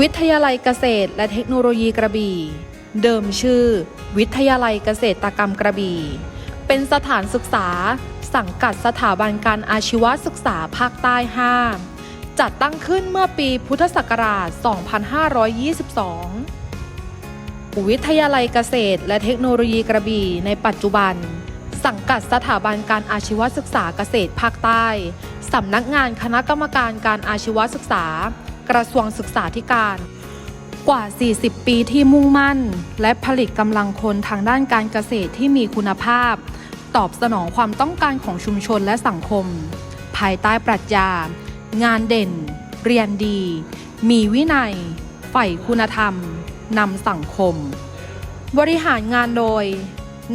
วิทยาลัยเกษตรและเทคโนโลยีกระบี่ เดิมชื่อ วิทยาลัยเกษตรกรรมกระบี่ เป็นสถานศึกษา สังกัดสถาบันการอาชีวศึกษาภาคใต้ 5 จัดตั้งขึ้นเมื่อปีพุทธศักราช 2522 วิทยาลัยเกษตรและเทคโนโลยีกระบี่ในปัจจุบัน สังกัดสถาบันการอาชีวศึกษาเกษตรภาคใต้ สำนักงานคณะกรรมการการอาชีวศึกษา กระทรวงศึกษาธิการ กว่า 40 ปีที่มุ่งมั่น และผลิตกำลังคนทางด้านการเกษตรที่มีคุณภาพ ตอบสนองความต้องการของชุมชนและสังคม ภายใต้ปรัชญา งานเด่น เรียนดี มีวินัย ใฝ่คุณธรรมนำสังคม บริหารงานโดย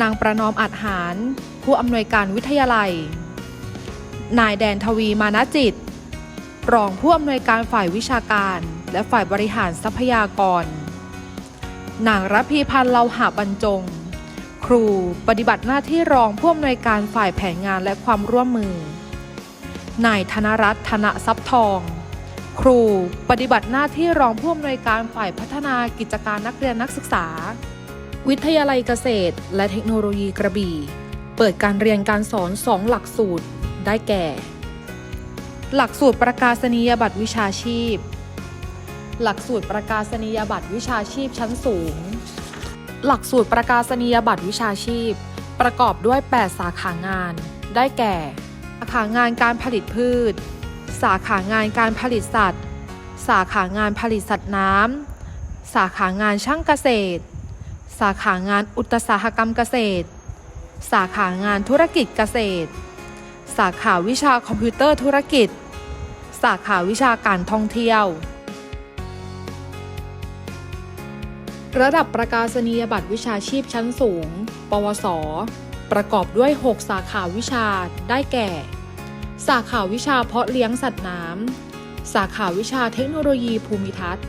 นางประนอมอัดหาร ผู้อำนวยการวิทยาลัย นายแดนทวีมานะจิต รองผู้อำนวยการฝ่ายวิชาการ และฝ่ายบริหารทรัพยากร นางรัพีพันธ์เลาหะบรรจง ครูปฏิบัติหน้าที่รองผู้อำนวยการฝ่ายแผนงานและความร่วมมือ นายธนรัตน์ธนทรัพย์ทอง ครูปฏิบัติหน้าที่รองผู้อำนวยการฝ่ายพัฒนากิจการนักเรียนนักศึกษา วิทยาลัยเกษตร และเทคโนโลยีกระบี่ เปิดการเรียนการสอน2หลักสูตร ได้แก่ หลักสูตรประกาศนียบัตรวิชาชีพ หลักสูตรประกาศนียบัตรวิชาชีพชั้นสูง หลักสูตรประกาศนียบัตรวิชาชีพ ประกอบด้วย 8 สาขางาน ได้แก่ สาขางานการผลิตพืช สาขางานการผลิตสัตว์ สาขางานผลิตสัตว์น้ำ สาขางานช่างเกษตร สาขางานอุตสาหกรรมเกษตร สาขางานธุรกิจเกษตร สาขาวิชาคอมพิวเตอร์ธุรกิจ สาขาวิชาการท่องเที่ยว ระดับประกาศนียบัตรวิชาชีพชั้นสูง ปวส ประกอบด้วย 6 สาขาวิชา ได้แก่ สาขาวิชาเพาะเลี้ยงสัตว์น้ำ สาขาวิชาเทคโนโลยีภูมิทัศน์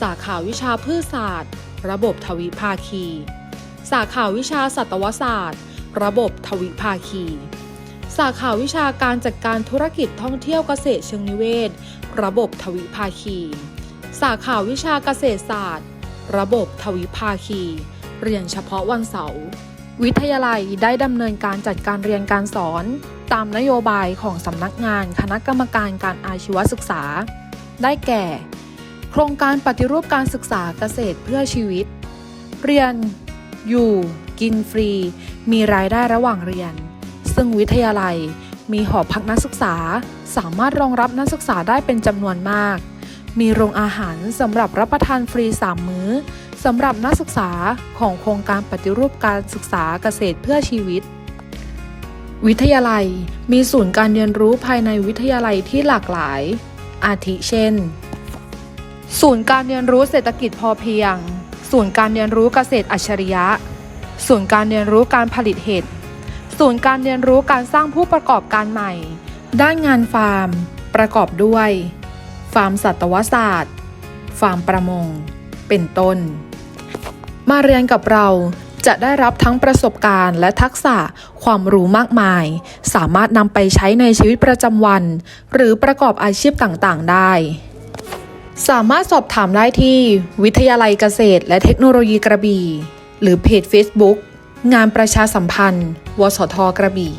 สาขาวิชาพืชศาสตร์ ระบบทวิภาคี สาขาวิชาสัตวศาสตร์ ระบบทวิภาคี สาขาวิชาการจัดการธุรกิจท่องเที่ยวเกษตรเชิงนิเวศ ระบบทวิภาคี สาขาวิชาเกษตรศาสตร์ ระบบทวิภาคี เรียนเฉพาะวันเสาร์ วิทยาลัยได้ดำเนินการจัดการเรียนการสอน ตามนโยบายของสำนักงานคณะกรรมการการอาชีวศึกษา ได้แก่ โครงการปฏิรูปการศึกษาเกษตรเพื่อชีวิต เรียน อยู่ กินฟรี มีรายได้ระหว่างเรียน ซึ่งวิทยาลัย มีหอพักนักศึกษา สามารถรองรับนักศึกษาได้เป็นจำนวนมาก มีโรงอาหารสำหรับรับประทานฟรี 3 มื้อสำหรับนักศึกษาของโครงการปฏิรูปการศึกษาเกษตรเพื่อชีวิต วิทยาลัย มีศูนย์การเรียนรู้ภายในวิทยาลัยที่หลากหลาย อาทิเช่น ศูนย์การเรียนรู้เศรษฐกิจพอเพียง ศูนย์การเรียนรู้เกษตรอัจฉริยะ ศูนย์การเรียนรู้การผลิตเห็ด ศูนย์การเรียนรู้การสร้างผู้ประกอบการใหม่ ด้านงานฟาร์ม ประกอบด้วย ฟาร์มสัตวศาสตร์ ฟาร์มประมง เป็นต้น มาเรียนกับเราจะได้รับทั้งประสบการณ์และทักษะความรู้มากมาย สามารถนำไปใช้ในชีวิตประจำวัน หรือประกอบอาชีพต่างๆ ได้ สามารถสอบถามได้ที่ วิทยาลัยเกษตรและเทคโนโลยีกระบี่ หรือเพจ Facebook งานประชาสัมพันธ์ วสทกระบี่